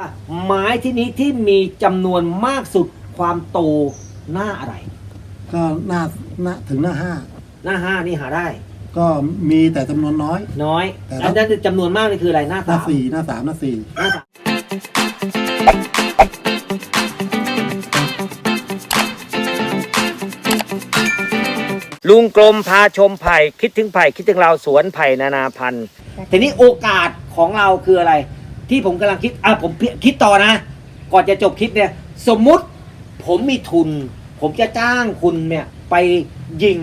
ว่าไม้ที่นี้ที่มีจำนวนมากสุดความโตหน้าอะไร ก็หน้าหน้าถึงหน้าห้าหน้าห้านี่หาได้ ก็มีแต่จำนวนน้อย น้อยแต่อันนั้นจำนวนมากนี่คืออะไรหน้าหน้าสามสี่หน้าสามหน้าสี่หน้าสามลุงกลมพาชมไผ่คิดถึงไผ่คิดถึงเราสวนไผ่นานาพันธุ์ทีนี้โอกาสของเราคืออะไร ที่ผมกำลังคิดอะผมคิดต่อนะ ก่อนจะจบคลิปเนี่ย สมมุติผมมีทุน ผมจะจ้างคุณเนี่ย ไปยิง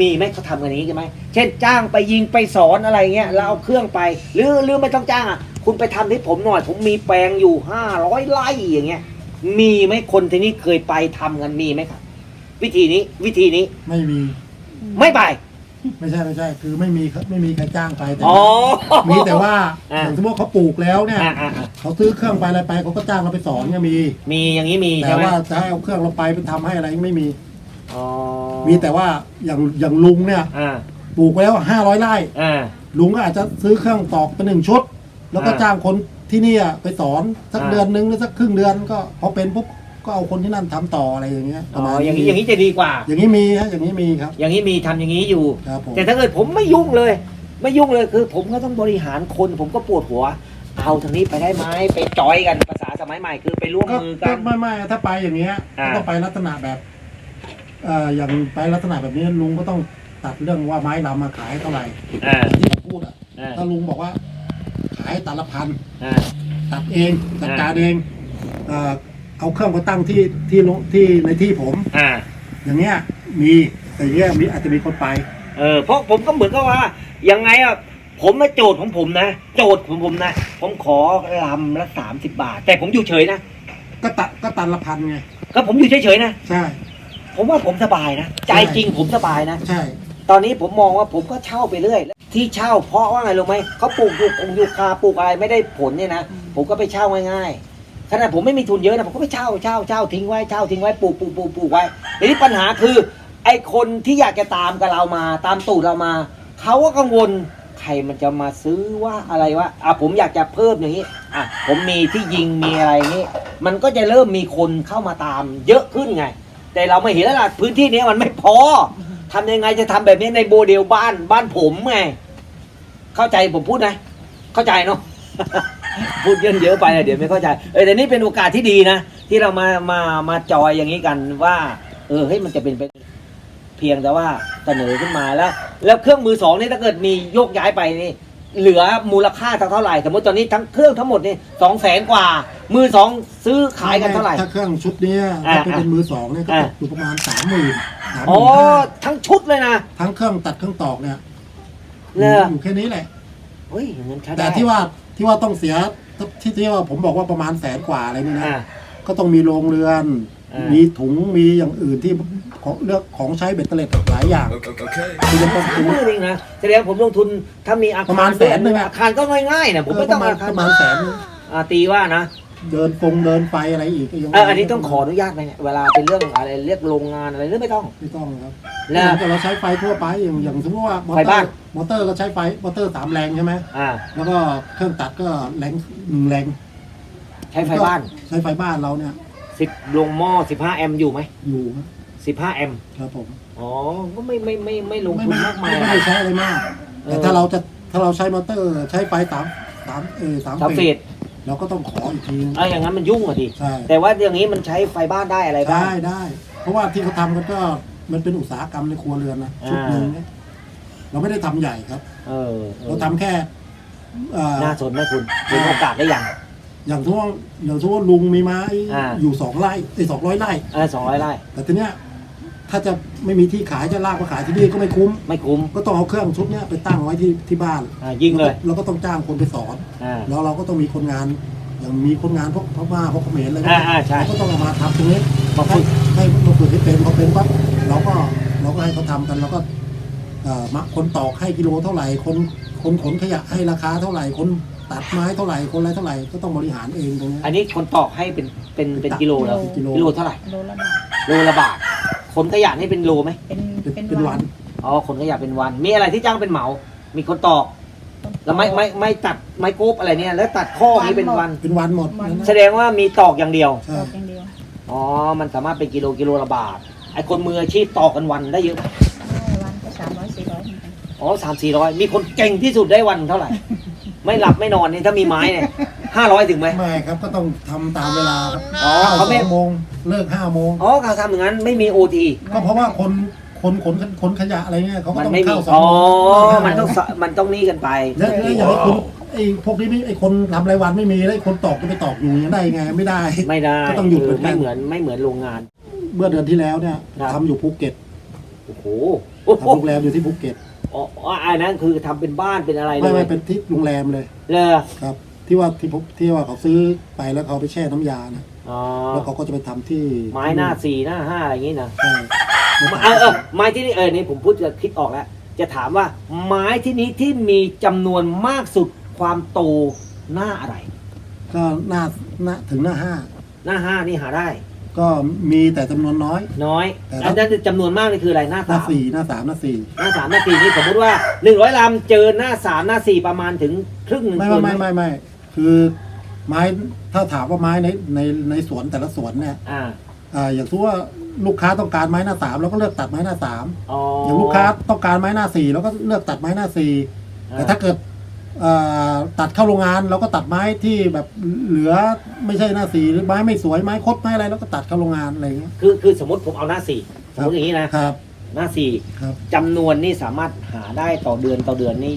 มีไหมเขาทำกันอย่างนี้ใช่ไหมเช่นจ้างไปยิงไปสอนอะไรเงี้ยแล้วเอาเครื่องไป หรือหรือไม่ต้องจ้างอะคุณไปทำให้ผมหน่อย ผมมีแปลงอยู่ห้าร้อยไร่อย่างเงี้ย มีไหมคนที่นี่เคยไปทำกันมีไหมครับ วิธีนี้วิธีนี้ไม่มี ไม่ไป ไม่ใช่ไม่ใช่ คือไม่มีครับไม่มีใครจ้างไปแต่อ๋อ มีแต่ว่าอ่าอย่างสมมติเขาปลูกแล้วเนี่ยอ่าอ่าอ่าเขาซื้อเครื่องไปอะไรไปเขาก็จ้างเราไปสอนเนี่ยมี มีอย่างนี้มีแต่ใช่ไหมว่าจะให้เอาเครื่องเราไปไปทำให้อะไรไม่มี อ๋อมีแต่ว่าอย่างอย่างลุงเนี่ยอ่าปลูกไปแล้วห้าร้อยไร่ อ่า ลุงก็อาจจะซื้อเครื่องตอกไปหนึ่งชุด แล้วก็อ่าจ้างคนที่เนี่ยไปสอนสักอ่า เดือนนึงหรือสักครึ่งเดือนก็พอเป็นปุ๊บ ก็เอาคนที่นั่นทำต่ออะไรอย่างเงี้ยปอ๋ระอมาณอย่างนี้อย่างนี้จะดีกว่า อย่างนี้มีฮะอย่างนี้มีครับอย่างนี้มีทำอย่างนี้อยู่ ครับผมแต่ถ้าเกิดผมไม่ยุ่งเลย ไม่ยุ่งเลยคือ ผมก็ต้องบริหารคน ผมก็ปวดหัว เอาทางนี้ไปได้ไหมไปจอยกันภาษาสมัยใหม่คือไปร่วมก็มือก็กันไม่ไม่ถ้าไปอย่างเงี้ยอ่า ก็ต้องไปลักษณะแบบเอ่ออย่างไปลักษณะแบบนี้ลุงก็ต้องตัดเรื่องว่าไม้ลำมาขายเท่าไหร่อ่าที่ผมพูดอะอ่าถ้าลุงบอกว่า ขายตัดละพัน อ่า ตัดเองจัดการเองเอ่อ เอาเครื่องมาตั้งที่ที่ลุงที่ในที่ผม อ่า อย่างเงี้ยมีแต่อย่างเงี้ยมีอาจจะมีคนไป เออเพราะผมก็เหมือนกับว่ายังไงอะผมมาโจทย์ของผมนะ โจทย์ของผมนะ ผมขอลำละสามสิบบาท แต่ผมอยู่เฉยนะก็ตัดก็ตัดละพันไงก็ผมอยู่เฉยๆนะใช่ ผมว่าผมสบายนะใจจริงผมสบายนะ ใช่ ตอนนี้ผมมองว่าผมก็เช่าไปเรื่อย ที่เช่าเพราะว่าไงรู้ไหมเขาปลูกยูคงยูคาปลูกอะไรไม่ได้ผลเนี่ยนะผมก็ไปเช่าง่ายๆ ขนาดผมไม่มีทุนเยอะนะผมก็ไปเช่าเช่าเช่าทิ้งไว้เช่าทิ้งไว้ปลูกปลูกปลูกปลูกไว้ทีนี้ปัญหาคือ ไอ้คนที่อยากจะตามกับเรามา ตามตูดเรามาเขาก็กังวลใครมันจะมาซื้อว่าอะไรวะอะผมอยากจะเพิ่มอย่างนี้อะผมมีที่ยิงมีอะไรนี้ มันก็จะเริ่มมีคนเข้ามาตามเยอะขึ้นไง แต่เราไม่เห็นแล้วล่ะพื้นที่นี้มันไม่พอทำยังไงจะทำแบบนี้ในโมเดลบ้านบ้านผมไง เข้าใจผมพูดนะ เข้าใจเนาะ พูดเยอะเยอะๆไปอะเดี๋ยวไม่เข้าใจเออแต่นี่เป็นโอกาสที่ดีนะ ที่เรามามามาจอยอย่างนี้กันว่า เออเฮ้ยมันจะเป็นไปเพียงแต่ว่าเสนอขึ้นมาแล้ว แล้วเครื่องมือสองนี่ถ้าเกิดมีโยกย้ายไปนี่เหลือมูลค่าเท่าไหร่ สมมติตอนนี้ทั้งเครื่องทั้งหมดนี่สองแสนกว่า มือสองซื้อขายกันเท่าไหร่ ถ้าเครื่องชุดเนี้ยอ่าถ้าเป็นมือสองเนี่ยก็อ่าตกอยู่ประมาณสามหมื่นสามหอ๋อมื่นห้าทั้งชุดเลยนะทั้งเครื่องตัดเครื่องตอกเนี่ยเลออยู่แค่นี้แหละ เฮ้ยอย่างนั้นใช้ได้แต่ที่ว่า ที่ว่าต้องเสียที่ที่ว่าผมบอกว่าประมาณแสนกว่าอะไรนี่นะอ่า ก็ต้องมีโรงเรือน อ่ามี มีถุงมีอย่างอื่นที่ของเลือกของใช้เบ็ดเตล็ดหลายอย่าง Okay. ที่จะต้องสามซื้อหมื่นเองนะแสดงผมลงทุนถ้ามีอาคารประมาณแสนหนึ่งอะ อาคารก็ง่ายๆนะผมไม่ปต้องระมาณอาคารประมาณแสน อ่าตีว่านะ เดินฟงเดินไฟอะไรอีกก็ยังเอออันนี้ต้องขออนุญาตไหมเนี่ยเวลาเป็นเรื่องอะไรเรียกโรงงานอะไรหรือไม่ต้อง ไม่ต้องครับแล้ว แต่เราใช้ไฟทั่วไปอย่างอย่างสมมติว่ามอไฟเตอบ้าน ร์มอเตอร์ก็ใช้ไฟมอเตอร์สามแรงใช่ไหมอ่า แล้วก็เครื่องตัดก็แรงหนึ่งแรงใช้ไฟบ้านใช้ไฟบ้านเราเนี่ยสิบลงหม้อสิบห้าแอมป์อยู่ไหมอยู่ครับสิบห้าแอมป์ครับผม อ๋อ ก็ไม่ไม่ไม่ไม่ลงไม่ทุนไม่มากมาย ไม่ได้ใช้อะไรมาก เออ แต่ถ้าเราจะถ้าเราใช้มอเตอร์ใช้ไฟสามสามเออสามสามเฟเฟสส เราก็ต้องขออีกทีอะอย่างนั้นมันยุ่งอะดิใช่แต่ว่าอย่างนี้มันใช้ไฟบ้านได้อะไรบ้าง ได้ได้ เพราะว่าที่เขาทำกันก็มันเป็นอุตสาหกรรมในครัวเรือนนะชุดหนึ่งเนี่ยเราไม่ได้ทำใหญ่ครับ เออเออเราทำแค่เอ่อน่าสนนะคุณเป็นโอกาสได้อย่างอย่างทั่วอย่างทั่วลุงมีไม้อ่า อยู่สองไร่ไอ้สองร้อยไร่อ่าสองร้อยไร่ แต่ทีเนี้ย ถ้าจะไม่มีที่ขายจะลากมาขายที่นี่ก็ไม่คุ้ม ไม่คุ้มก็ต้องเอาเครื่องชุดเนี้ยไปตั้งไว้ที่ที่บ้านอ่ายิงเลยแล้วก็ต้องจ้างคนไปสอน อ่า แล้วเราก็ต้องมีคนงาน อย่างมีคนงานพวกพม่าพวกเขมรอะไรอ่าอ่าใช่เราก็ต้องเอามาทำตรงนี้มาฝึให้กให้มาฝึกให้เป็นพอเป็นปั๊บเราก็เราก็ให้เขาทำกันแล้วก็เอ่อมาคนตอกให้กิโลเท่าไหร่คนคนขนขยะให้ราคาเท่าไหร่คนตัดไม้เท่าไหร่คนอะไรเท่าไหร่ก็ต้องบริหารเองตรงเนี้ย อันนี้คนตอกให้เป็นเป็นเป็นกิโลแล้วกิโล กิโลเท่าไหร่โลละบาทโลละบาท ขนขยะนี่เป็นโลไหมเป็นเป็นเป็นวันอ๋อขนขยะเป็นวัน มีอะไรที่จ้างเป็นเหมา มีคนตอกแล้วไม่ไม่ไม่ตัดไม้โกบอะไรเนี่ย แล้วตัดข้ออย่างนี้เป็นวันเป็นวันหมดนั่นนะแสดงว่ามีตอกอย่างเดียวใช่ตอกอย่างเดียวอ๋อ มันสามารถเป็นกิโลกิโลละบาทไอ้คนมืออาชีพตอกกันวันได้เยอะไหมได้วันก็สามร้อยสี่ร้อยเหมือนกันอ๋อสามสี่ร้อยมีคนเก่งที่สุดได้วันเท่าไหร่ ไม่หลับไม่นอนนี่ถ้ามีไม้เนี่ยห้าร้อยถึงไหม ไม่ครับก็ต้องทำตามเวลาครับอ๋อเข้าเขาสไม่องโมงเลิกห้าโมงอ๋อเขาทำอย่างนั้นไม่มีโอทีก็เพราะว่าคนคนขนขนขยะอะไรเงี้ยเขาก็มันต้องไม่มีเข้าสองอ๋อโมงมันต้องสมันต้องนี่กันไป แล้วแล้วอย่างไอ้คนไอ้พวกนี้ไม่ไอ้คนทำรายวันไม่มีแล้วไอ้คนตอกจะไปตอกอยู่ยังได้ไงไม่ได้ ไม่ได้ก็ต้องหยุดคืเหมือนกัน ไม่เหมือนไม่เหมือนโรงงาน เมื่อเดือนที่แล้วเนี่ยครับ ทำอยู่ภูเก็ต โอ้โหทำโรงแรมอยู่ที่ภูเก็ตอ๋ออ๋ออันนั้นคือทำเป็นบ้านเป็นอะไรเลไม่ไม่ยเป็นที่โรงแรมเลยเลย ครับ ที่ว่าที่พบที่ว่าเขาซื้อไปแล้วเขาไปแช่น้ำยานะอ๋อ แล้วเขาก็จะไปทำที่ไม้หน้าสี่หน้าห้าอะไรอย่างงี้นะใช่เออเออไม้ที่นี่เออนี่ผมพูดจะคิดออกแล้ว จะถามว่าไม้ที่นี้ที่มีจำนวนมากสุดความโตหน้าอะไร ก็หน้าหน้าถึงหน้าห้าหน้าห้านี่หาได้ ก็มีแต่จำนวนน้อย น้อยแต่อันนั้นจำนวนมากเลยคืออะไรหน้าหน้าสามสี่หน้าสามหน้าสี่หน้าสามหน้าสี่นี่สมมติว่าหนึ่งร้อยลำเจอหน้าสามหน้าสี่ประมาณถึงครึ่งหนึ่งไม่เกิไม่นหไม่ไม่ไม่คือไม้ถ้าถามว่าไม้ในในในสวนแต่ละสวนเนี่ยอ่าอ่าอย่างที่ว่าลูกค้าต้องการไม้หน้าสามเราก็เลือกตัดไม้หน้าสามอ๋อออย่างลูกค้าต้องการไม้หน้าสี่เราก็เลือกตัดไม้หน้าสี่อ่าแต่ถ้าเกิดเอ่อ ตัดเข้าโรงงานเราก็ตัดไม้ที่แบบเหลือไม่ใช่หน้าสี่หรือไม้ไม่สวยไม้คดไม้อะไรเราก็ตัดเข้าโรงงานอะไรอย่างเงี้ย คือคือสมมติผมเอาหน้าสี่สมมติอย่างนี้นะครับ หน้าสี่ครับ จำนวนนี่สามารถหาได้ต่อเดือนต่อเดือนนี่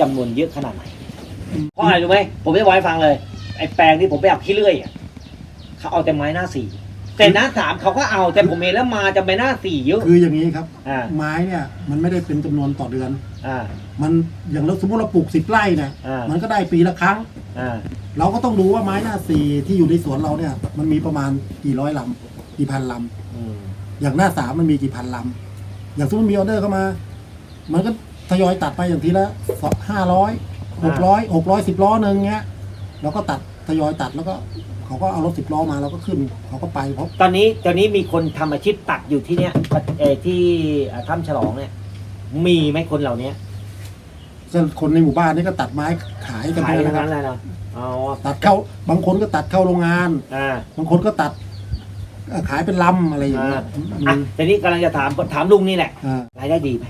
จำนวนเยอะขนาดไหนเพราะอะไรรู้ไหมผมจะบอกให้ฟังเลยไอ้แปลงที่ผมไปเอาขี้เลื่อยอะเขาเอาแต่ไม้หน้าสี่ แต่หน้าสามเขาก็เอาแต่ผมเห็นแล้วมาจะไปหน้าสี่เยอะ คืออย่างนี้ครับ อ่า ไม้เนี่ยมันไม่ได้เป็นจำนวนต่อเดือน อ่า มันอย่างเราสมมติเราปลูกสิบไร่เนี่ยอ่ามันก็ได้ปีละครั้ง อ่า เราก็ต้องดูว่าไม้หน้าสี่ที่อยู่ในสวนเราเนี่ย มันมีประมาณกี่ร้อยลำกี่พันลอืมำอย่างหน้าสามมันมีกี่พันลำอย่างสมมติมีออเดอร์เข้ามา มันก็ทยอยตัดไปอย่างทีละห้าร้อยหกร้อยหกร้อยสิบล้อหนึ่งเงี้ยเราก็ตัด ทยอยตัดแล้วก็เขาก็เอารถสิบล้อมาเราก็ขึ้น เขาก็ไปเพราะตอนนี้ตอนนี้มีคนทำอาชีพตัดอยู่ที่เนี้ยเออที่อ่าถ้ำฉลองเนี่ย มีไหมคนเหล่านี้คนในหมู่บ้านนี่ก็ตัดไม้ขายกันขายไปทั้งนะครันั้บนเลยเนาะอ๋อตัดเข้าบางคนก็ตัดเข้าโรงงาน อ่า บางคนก็ตัดเอ่อขายเป็นลำอะไรอย่างเงี้ยอะแต่นี้กำลังจะถามถามลุงนี่แหละอ่ารายได้ดีไหม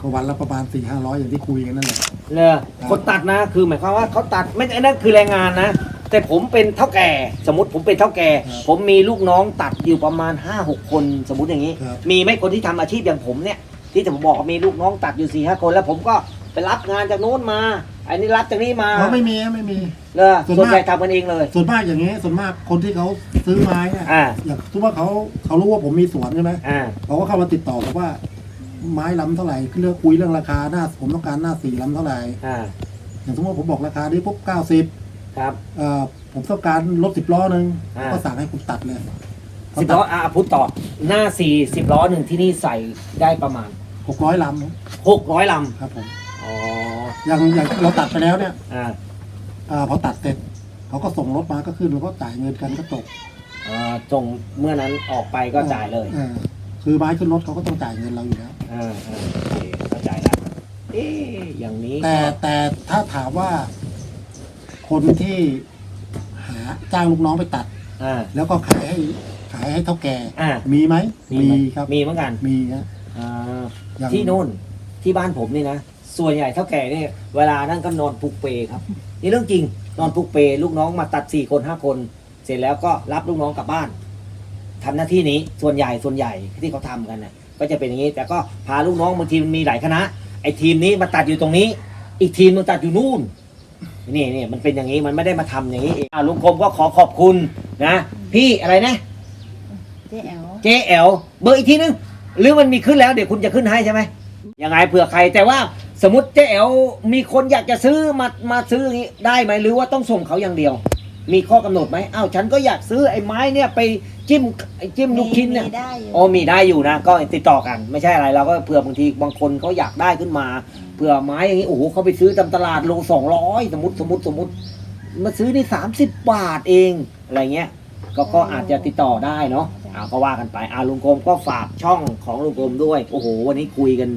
ก็วันละประมาณสี่ห้าร้อยอย่างที่คุยกันนั่นแหละ เลยคนตัดนะคือหมายความว่าเขาตัดไม่ไอ้นั่นคือแรงงานนะ แต่ผมเป็นเท่าแก่ สมมติผมเป็นเท่าแก่ผมมีลูกน้องตัดอยู่ประมาณ5้าหกคน สมมติอย่างนี้ ครับ มีไหมคนที่ทำอาชีพอย่างผมเนี่ย ที่ผมบอกว่ามีลูกน้องตัดอยู่สี่ห้าคน แล้วผมก็ไปรับงานจากโน้นมาอันนี้รับจากนี้มาเพราะไม่มีไม่มี เลยส่วนส่วนใหญ่มากทำกันเองเลย ส่วนมากอย่างนี้ส่วนมากคนที่เขาซื้อไม้เนี่ยอ่า อย่างสมมติว่าเขาเขารู้ว่าผมมีสวนใช่ไหมอ่า เขาก็เข้ามาติดต่อผมว่า ไม้ลำเท่าไหร่เรื่องคุยเรื่องราคาหน้าผมต้องการหน้าสี่ลำเท่าไหร่อ่า อย่างสมมติว่าผมบอกราคานี้ปุ๊บเก้าสิบ ครับ เอ่อผมต้องการรถสิบล้อหนึ่งอ่า ก็สั่งให้ผมตัดเลยสิบล้ออะพูดต่อหน้าสี่สิบล้อหนึ่งที่นี่ใส่ได้ประมาณหกร้อยลหกร้อยลำครับผมำอ๋ออย่างอย่างเราตัดไปแล้วเนี่ยอ่าอ่าพอตัดเสร็จเขาก็ส่งรถมาก็ขึ้นแล้วก็จ่ายเงินกันก็จบอ่าส่งเมื่อนั้นออกไปก็จ่ายเลยออคือไม้ขึ้นรถเขาก็ต้องจ่ายเงินเราอยู่แล้ว อ่าอ่าโอเคเข้าใจแล้วเอ๊ะอย่างนี้แต่แต่ถ้าถามว่า คนที่หาจ้างลูกน้องไปตัด อ่า แล้วก็ขายให้ขายให้เท่าแก่อ่ามีไหมมีมีไหมครับมีเหมือนกันมีนะอ่าอย่างที่นู่นที่บ้านผมนี่นะ ส่วนใหญ่เท่าแก่เนี่ยเวลานั่นก็นอนผูกเปครับนี่เรื่องจริงนอนผูกเปลูกน้องมาตัดสี่คนห้าคน เสร็จแล้วก็รับลูกน้องกลับบ้านทำหน้าที่นี้ส่วนใหญ่ส่วนใหญ่ที่เขาทำกันน่ะก็จะเป็นอย่างนี้ แต่ก็พาลูกน้องบางทีมันมีหลายคณะไอ้ทีมนี้มาตัดอยู่ตรงนี้ อีกทีมมันตัดอยู่นู่น นี่นี่มันเป็นอย่างนี้มันไม่ได้มาทำอย่างนี้เองอ่าลุงคมก็ขอขอบคุณนะ พี่อะไรนะ เจ๊แอลเจแอลเบอร์อีกทีนึง หรือมันมีขึ้นแล้วเดี๋ยวคุณจะขึ้นให้ใช่ไหมยังไงเผื่อใครแต่ว่าสมมติเจแอลมีคนอยากจะซื้อมามาซื้ออย่างนี้ได้ไหมหรือว่าต้องส่งเขาอย่างเดียว มีข้อกำหนดไหมอ้าวฉันก็อยากซื้อไอ้ไม้เนี่ยไปจิ้มไอ้จิ้มลูกชิ้นเนี่ยมีได้อยู่ โอ้มีได้อยู่นะ ก็ติดต่อกัน ไม่ใช่อะไรเราก็เผื่อบางทีบางคนเขาอยากได้ขึ้นมา เผื่อไม้อย่างนี้โอ้โหเขาไปซื้อตามตลาดโลสองร้อยสมมติสมมติสมมติ มาซื้อนี่สามสิบบาทเองอะไรเงี้ย ก็ก็อาจจะติดต่อได้เนาะเอาก็ว่ากันไปอาลุงกรมก็ฝากช่องของลุงกรมด้วย โอ้โห วันนี้คุยกัน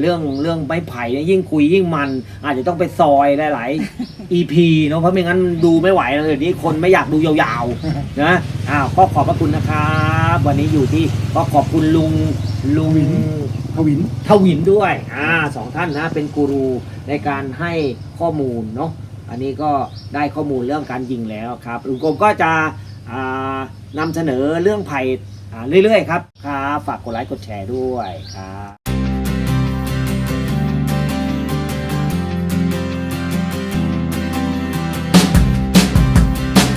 เรื่องเรื่องไม้ไผ่เนี่ยยิ่งคุยยิ่งมัน อาจจะต้องไปซอยหลายๆ EP เนาะเพราะไม่งั้นดูไม่ไหวแล้วเดี๋ยวนี้คนไม่อยากดูยาวๆนะอ้าวก็ขอบพระคุณนะครับวันนี้อยู่ที่ก็ขอบคุณลุงลุง ทวิน ทวินด้วยอ่าสองท่านนะเป็นกูรูในการให้ข้อมูลเนาะอันนี้ก็ได้ข้อมูลเรื่องการยิงแล้วครับลุงกรมก็จะอ่านำเสนอเรื่องไผ่อ่าเรื่อยๆครับครับฝากกดไลค์กดแชร์ด้วยครับ